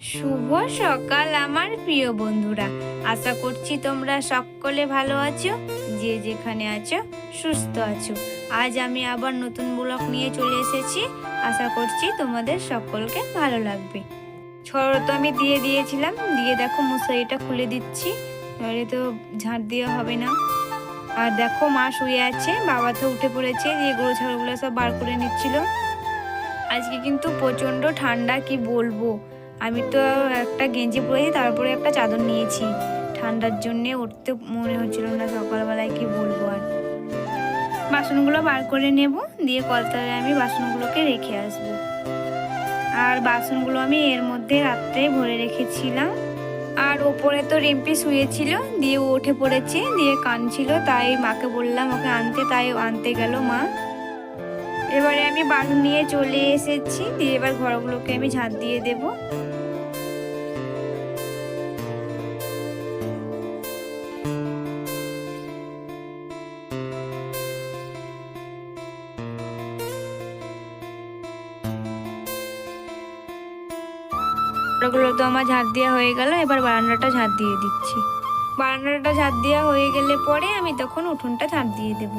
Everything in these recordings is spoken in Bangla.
শুভ সকাল আমার প্রিয় বন্ধুরা। আশা করছি তোমরা সকলে ভালো আছো, যে যেখানে আছো সুস্থ আছো। আজ আমি আবার নতুন ব্লগ নিয়ে চলে এসেছি। আশা করছি তোমাদের সকলকে ভালো লাগবে। ছড় তো আমি দিয়ে দিয়েছিলাম, দিয়ে দেখো মশারিটা খুলে দিচ্ছি। তাহলে তো ঝাঁট দেওয়া হবে না। আর দেখো মা শুয়ে আছে, বাবা তো উঠে পড়েছে, দিয়ে গরু ছাগলগুলো সব বার করে নিচ্ছিল। আজকে কিন্তু প্রচণ্ড ঠান্ডা, কি বলব? আমি তো একটা গেঞ্জি পরেছি, তারপরে একটা চাদর নিয়েছি। ঠান্ডার জন্যে উঠতে মনে হচ্ছিল না সকালবেলায় কি বলব আর। বাসনগুলো বার করে নেব, দিয়ে কলতলায় আমি বাসনগুলোকে রেখে আসব। আর বাসনগুলো আমি এর মধ্যে রাত্রে ভরে রেখেছিলাম। আর ওপরে তো রিম্পি শুয়েছিল, দিয়ে উঠে পড়েছে, দিয়ে কানছিল তাই মাকে বললাম ওকে আনতে, তাই আনতে গেল মা। এবারে আমি বাসন নিয়ে চলে এসেছি, দিয়ে এবার ঘরগুলোকে আমি ঝাঁট দিয়ে দেবো। ওগুলো তো আমার ঝাঁট দেওয়া হয়ে গেল, এবার বারান্দাটা ঝাঁট দিয়ে দিচ্ছি। বারান্দাটা ঝাঁট দেওয়া হয়ে গেলে পরে আমি তখন উঠোনটা ঝাঁট দিয়ে দেব।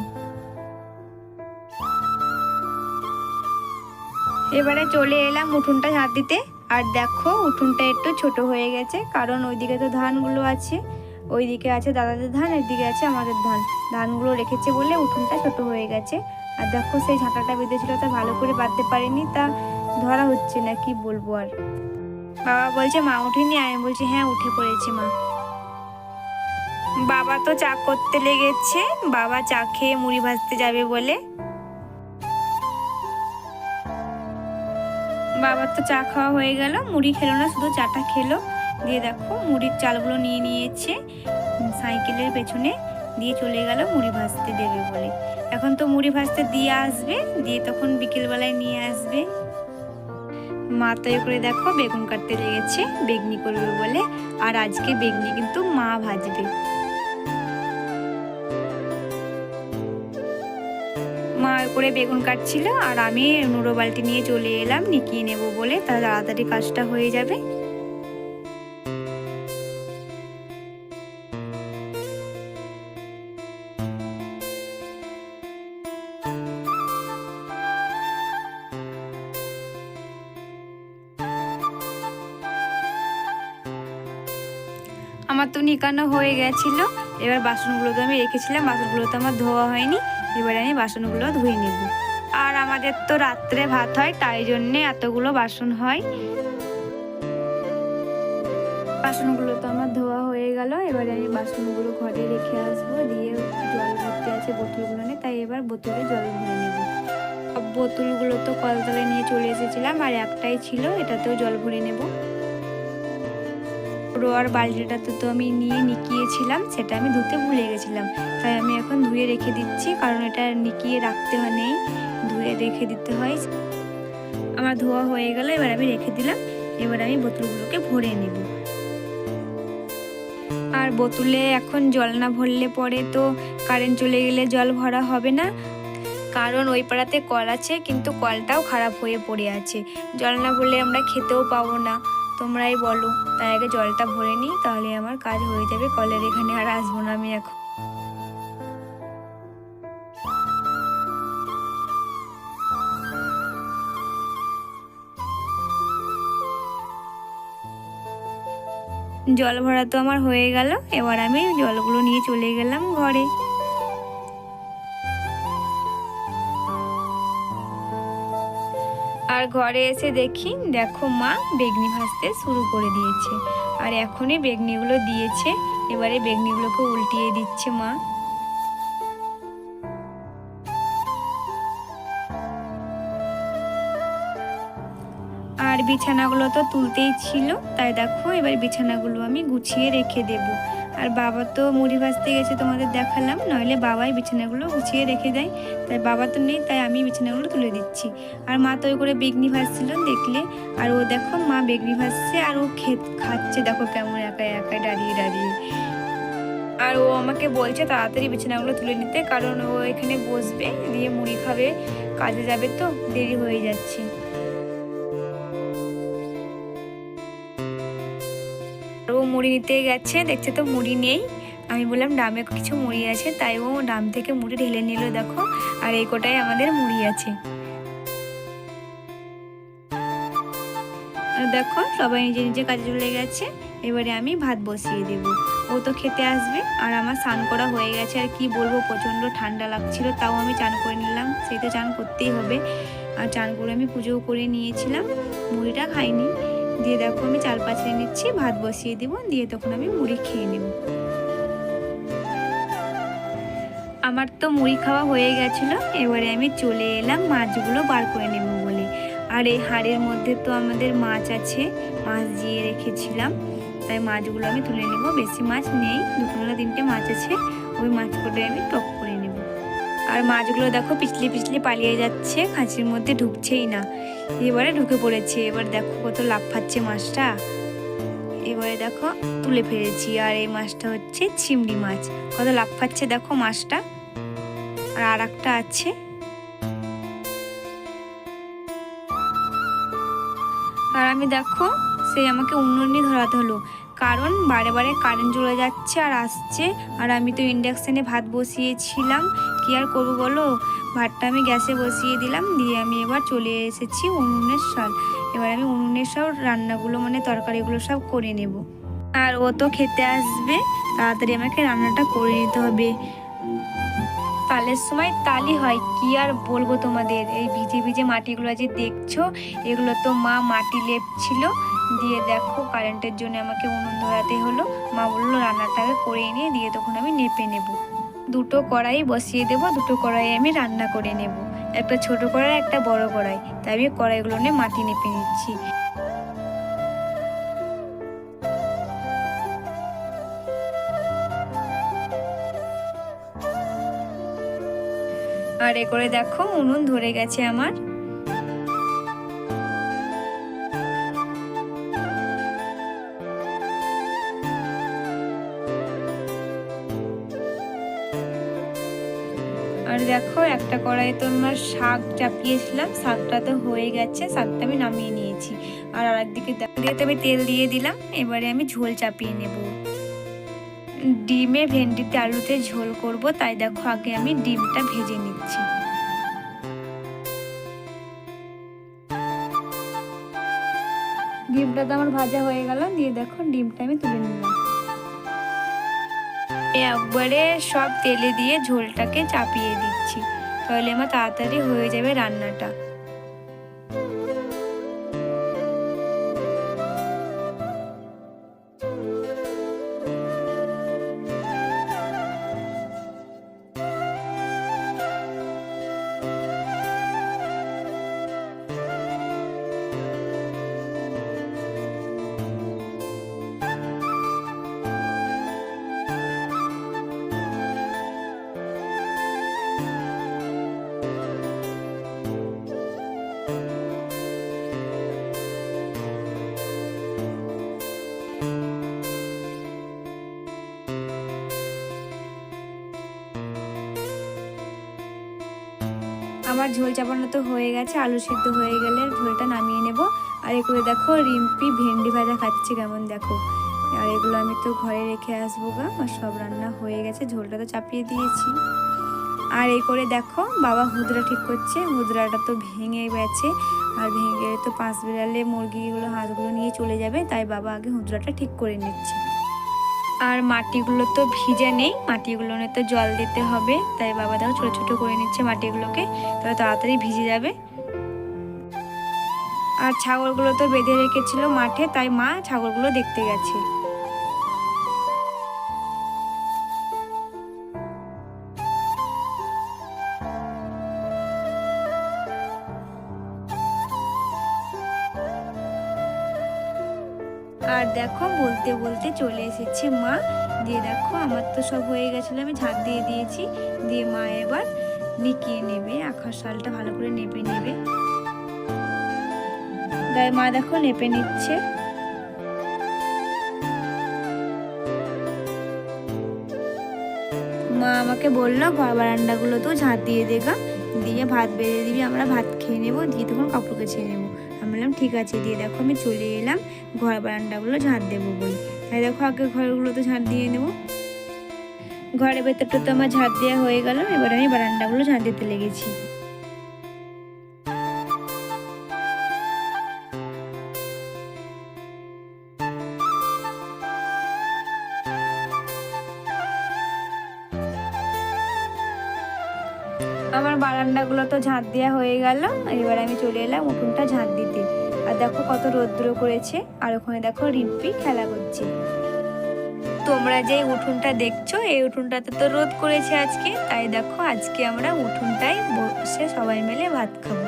এবারে চলে এলাম উঠোনটা ঝাঁট দিতে। আর দেখো, উঠোনটা একটু ছোট হয়ে গেছে, কারণ ওইদিকে তো ধানগুলো আছে। ওইদিকে আছে দাদাদের ধান, এদিকে আছে আমাদের ধান। ধানগুলো রেখেছে বলে উঠোনটা ছোট হয়ে গেছে। আর দেখো, সেই ঝাঁটাটা বেঁধেছিল, তা ভালো করে বাঁধতে পারিনি, তা ধরা হচ্ছে না, কি বলব আর। বাবা বলছে, মা, উঠিনি। আমি বলছি হ্যাঁ উঠে পড়েছি, মা। বাবা তো চা করতে লেগেছে, বাবা চা খেয়ে মুড়ি ভাজতে যাবে বলে। বাবার তো চা খাওয়া হয়ে গেল, মুড়ি খেলো না, শুধু চাটা খেলো। দিয়ে দেখো, মুড়ির চালগুলো নিয়ে নিয়েছে, সাইকেলের পেছনে দিয়ে চলে গেল মুড়ি ভাজতে দেবে বলে। এখন তো মুড়ি ভাজতে দিয়ে আসবে, দিয়ে তখন বিকেলবেলায় নিয়ে আসবে। মাথায় করে দেখো বেগুন কাটতে লেগেছে, বেগনি করবে বলে। আর আজকে বেগনি কিন্তু মা ভাজবে। মা করে বেগুন কাটছিল, আর আমি নুড়ো বালতি নিয়ে চলে এলাম, নিকিয়ে নেব বলে। তা তাড়াতাড়ি কাজটা হয়ে যাবে। আমার তো নিকানো হয়ে গেছিল। এবার বাসনগুলো তো আমি রেখেছিলাম বাসনগুলো তো আমার ধোয়া হয়নি। এবারে আমি বাসনগুলো ধুয়ে নেব। আর আমাদের তো রাত্রে ভাত হয়, তাই জন্যে এতগুলো বাসন হয়। বাসনগুলো তো আমার ধোয়া হয়ে গেল, এবারে আমি বাসনগুলো ঘরে রেখে আসব। দিয়ে জল ভর্তি আছে, বোতলগুলো তাই এবার বোতলে জল ভরে নেব। বোতলগুলো তো কলতলায় নিয়ে চলে এসেছিলাম, আর একটাই ছিল, এটাতেও জল ভরে নেব। রোয়ার বালতিটাতে তো আমি নিয়ে নিকিয়েছিলাম, সেটা আমি ধুতে ভুলে গেছিলাম। তাই আমি এখন ধুয়ে রেখে দিচ্ছি, কারণ এটা নিকিয়ে রাখতে হয় নেই, ধুয়ে রেখে দিতে হয়। আমার ধোয়া হয়ে গেল, এবার আমি রেখে দিলাম, এবার আমি বোতলগুলোকে ভরে নেব। আর বোতলে এখন জল না ভরলে পরে তো কারেন্ট চলে গেলে জল ভরা হবে না। কারণ ওই পাড়াতে কল আছে, কিন্তু কলটাও খারাপ হয়ে পড়ে আছে। জল না ভরলে আমরা খেতেও পাবো না। তোমরাই বলো। তাই আগে জলটা ভরে নিই, তাহলে আমার কাজ হয়ে যাবে। কলের এখানে আর আসব না আমি এখন। জল ভরা তো আমার হয়ে গেল। এবার আমি জলগুলো নিয়ে চলে গেলাম ঘরে। আর ঘরে এসে দেখি, দেখো মা বেগনি ভাজতে শুরু করে দিয়েছে। আর এখনই বেগনিগুলো দিয়েছে, এবারে বেগনিগুলোকে উল্টিয়ে দিচ্ছে মা। আর বিছানাগুলো তো তুলতেই ছিল, তাই দেখো এবার বিছানাগুলো আমি গুছিয়ে রেখে দেব। আর বাবা তো মুড়ি ভাজতে গেছে, তোমাদের দেখালাম। নইলে বাবাই বিছানাগুলো গুছিয়ে রেখে দেয়। তাই বাবা তো নেই, তাই আমি বিছানাগুলো তুলে দিচ্ছি। আর মা তো ওই করে বেগনি ভাজছিল দেখলে। আর ও দেখো, মা বেগনি ভাজছে আর ও খেত, খাচ্ছে। দেখো কেমন একা একা দাঁড়িয়ে দাঁড়িয়ে। আর ও আমাকে বলছে তাড়াতাড়ি বিছানাগুলো তুলে নিতে, কারণ ও এখানে বসবে, দিয়ে মুড়ি খাবে, কাজে যাবে তো, দেরি হয়ে যাচ্ছে। ও মুড়ি নিতে গেছে, দেখছে তো মুড়ি নেই। আমি বললাম, ডামে কিছু মুড়ি আছে? তাই ও ডাম থেকে মুড়ি ঢেলে নিল, দেখো। আর এই কোটায় আমাদের মুড়ি আছে। দেখো, সবাই নিজে নিজে কাজে চলে গেছে। এবারে আমি ভাত বসিয়ে দেব। ও তো খেতে আসবে। আর আমার স্নান করা হয়ে গেছে। আর কি বলব, প্রচণ্ড ঠান্ডা লাগছিল, তাও আমি চান করে নিলাম। সেই তো চান করতেই হবে। আর চান করে আমি পুজোও করে নিয়েছিলাম। মুড়িটা খাইনি। দিয়ে দেখো আমি চাল পাচড়ে নিচ্ছি, ভাত বসিয়ে দিব, দিয়ে তখন আমি মুড়ি খেয়ে নেব। আমার তো মুড়ি খাওয়া হয়ে গেছিল, এবারে আমি চলে এলাম মাছগুলো বার করে নেব বলে। আর এই হাড়ের মধ্যে তো আমাদের মাছ আছে, মাছ দিয়ে রেখেছিলাম, তাই মাছগুলো আমি তুলে নেব। বেশি মাছ নেই দুটো তিনটে মাছ আছে, ওই মাছগুলো আমি টক আর মাছগুলো দেখো পিছলি পিছলি পালিয়ে যাচ্ছে, খাঁচির মধ্যে ঢুকছেই না। এবারে ঢুকে পড়েছে, এবার দেখো কত লাভ পাচ্ছে মাছটা। এবারে দেখো তুলে ফেলেছি, আর এই মাছটা হচ্ছে চিংড়ি মাছ। কত লাভ পাচ্ছে দেখো মাছটা। আর আর একটা আছে। আর আমি দেখো, সেই আমাকে উনুনি ধরাতে হলো। কারণ বারে বারে কারেন্ট চলে যাচ্ছে আর আসছে। আর আমি তো ইন্ডাকশানে ভাত বসিয়েছিলাম। কি আর করব বলো? ভাতটা আমি গ্যাসে বসিয়ে দিলাম, দিয়ে আমি এবার চলে এসেছি উনুনের সাল এবার আমি উনুনের সব রান্নাগুলো মানে তরকারিগুলো সব করে নেব। আর ও তো খেতে আসবে, তাড়াতাড়ি আমাকে রান্নাটা করে নিতে হবে। তালের সময় তালি হয়, কি আর বলব তোমাদের? এই ভিজে ভিজে মাটিগুলো যে দেখছ, এগুলো তো মা মাটি লেপছিল। দিয়ে দেখো কারেন্টের জন্য আমাকে উনুন ধরাতে হলো। মা বলল রান্নাটাকে করে নিয়ে দিয়ে তখন আমি নেপে নেব। দুটো কড়াই বসিয়ে দেব, দুটো কড়াই আমি রান্না করে নেব। একটা ছোট কড়াই, একটা বড় কড়াই। তাই আমি কড়াইগুলো নিয়ে মাটি নেপে নিচ্ছি। আর এ করে দেখো, উনুন ধরে গেছে আমার। দেখো একটা কড়াইয়ে তো আমার শাক চাপিয়েছিলাম, শাকটা তো হয়ে গেছে, শাকটা আমি নামিয়ে নিয়েছি। আর আরেকদিকে দিয়ে তো আমি তেল দিয়ে দিলাম, এবারে আমি ঝোল চাপিয়ে নেব। ডিমে ভেন্ডিতে আলুতে ঝোল করব, তাই দেখো আগে আমি ডিমটা ভেজে নিচ্ছি। ডিমটা তো আমার ভাজা হয়ে গেল, দিয়ে দেখো ডিমটা আমি তুলে নিলাম। একবারে সব তেলে দিয়ে ঝোলটাকে চাপিয়ে দিচ্ছি। তাহলে আমার তাড়াতাড়ি হয়ে যাবে রান্নাটা। আমার ঝোল চাপানো তো হয়ে গেছে, আলু সিদ্ধ হয়ে গেলে ঝোলটা নামিয়ে নেব। আর এগুলো দেখো, রিম্পি ভেন্ডি ভাজা খাচ্ছে কেমন দেখো। আর এগুলো আমি তো ঘরে রেখে আসব গা আর সব রান্না হয়ে গেছে, ঝোলটা তো চাপিয়ে দিয়েছি। আর এই করে দেখো, বাবা হুদরা ঠিক করছে, হুদরাটা তো ভেঙে গেছে। আর ভেঙে তো পাঁচ বিড়ালে মুরগিগুলো, হাঁসগুলো নিয়ে চলে যাবে, তাই বাবা আগে হুদরাটা ঠিক করে নিচ্ছে। আর মাটিগুলো তো ভিজে নেই, মাটিগুলো তো জল দিতে হবে, তাই বাবা দেখো ছোটো ছোটো করে নিচ্ছে মাটিগুলোকে তবে তাড়াতাড়ি ভিজে যাবে। আর ছাগলগুলো তো বেঁধে রেখেছিল মাঠে, তাই মা ছাগলগুলো দেখতে গেছে। দেখো বলতে বলতে চলে এসেছে মা। দিয়ে দেখো, আমার তো সব হয়ে গেছিল, আমি ঝাঁট দিয়ে দিয়েছি। দিয়ে মা এবার নিকিয়ে নেবে আখার শালটা ভালো করে নেপে নেবে। গায়ে মা দেখো নেপে নিচ্ছে। মা আমাকে বলল, ঘর বারান্দাগুলো তো ঝাঁট দিয়ে দেগা দিয়ে ভাত বেড়ে দিবি, আমরা ভাত খেয়ে নেব, দিয়ে তখন কাপড় কেছে নেব। আমি বললাম, ঠিক আছে, দিয়ে দেখো আমি চলে এলাম। ঘর বারান্দাগুলো ঝাঁট দেবো বলে। তাই দেখো আগে ঘরগুলো তো ঝাঁট দিয়ে নেব। ঘরের ভেতরটা তো আমার ঝাঁট দেওয়া হয়ে গেল, এবার আমি বারান্দাগুলো ঝাঁট দিতে লেগেছি। আমার বারান্দাগুলো তো ঝাঁট দেওয়া হয়ে গেল। এবার আমি চলে এলাম উঠোনটা ঝাঁট দিতে। আর দেখো কত রৌদ্র করেছে। আর ওখানে দেখো রিম্পি খেলা করছে। তোমরা যে উঠোনটা দেখছ, এই উঠোনটাতে তো রোদ করেছে আজকে। তাই দেখো আজকে আমরা উঠোনটাই বসে সবাই মিলে ভাত খাব।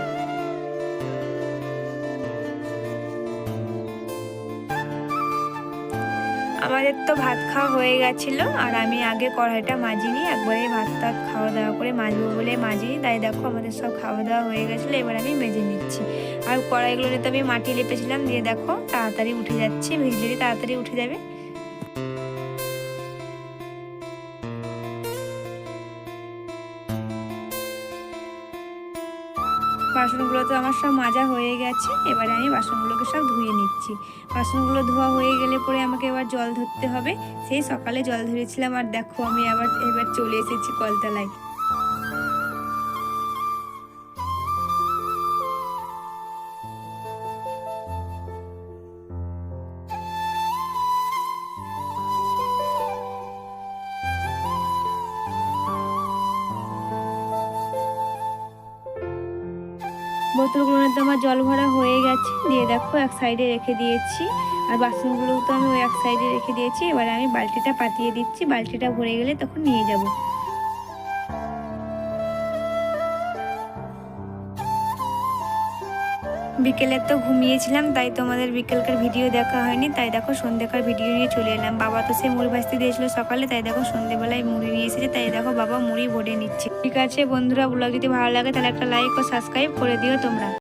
আমাদের তো ভাত খাওয়া হয়ে গেছিল, আর আমি আগে কড়াইটা মাজিনি একবারে ভাত টাত খাওয়া দাওয়া করে মাজবো বলে মাজিনি, তাই দেখো আমাদের সব খাওয়া দাওয়া হয়ে গেছিল, এবার আমি মেজে নিচ্ছি। আর কড়াইগুলোতে আমি মাটি লেপেছিলাম, দিয়ে দেখো তাড়াতাড়ি উঠে যাচ্ছে, ভিজলি তাড়াতাড়ি উঠে যাবে। বাসনগুলো তো আমার সব মাজা হয়ে গেছে। এবারে আমি বাসনগুলোকে সব ধুয়ে নিচ্ছি। বাসনগুলো ধোয়া হয়ে গেলে পরে আমাকে এবার জল ধরতে হবে। সেই সকালে জল ধরেছিলাম আর দেখো আমি আবার এবার চলে এসেছি কলতলায়। বোতলগুলো তো আমার জল ভরা হয়ে গেছে। দিয়ে দেখো, এক সাইডে রেখে দিয়েছি। আর বাসনগুলো তো আমি ওই এক সাইডে রেখে দিয়েছি। এবারে আমি বালতিটা পাতিয়ে দিচ্ছি। বালতিটা ভরে গেলে তখন নিয়ে যাব। বিকেলে তো ঘুমিয়েছিলাম, তাই তোমাদের বিকেলকার ভিডিও দেখা হয়নি। তাই দেখো সন্ধ্যেকার ভিডিও নিয়ে চলে এলাম। বাবা তো সে মুড়ি ভাজতে দিয়েছিল সকালে, তাই দেখো সন্ধ্যেবেলায় মুড়ি নিয়ে এসেছে। তাই দেখো বাবা মুড়ি ভরে নিচ্ছে। ঠিক আছে বন্ধুরা, ব্লগ যদি ভালো লাগে তাহলে একটা লাইক ও সাবস্ক্রাইব করে দিও তোমরা।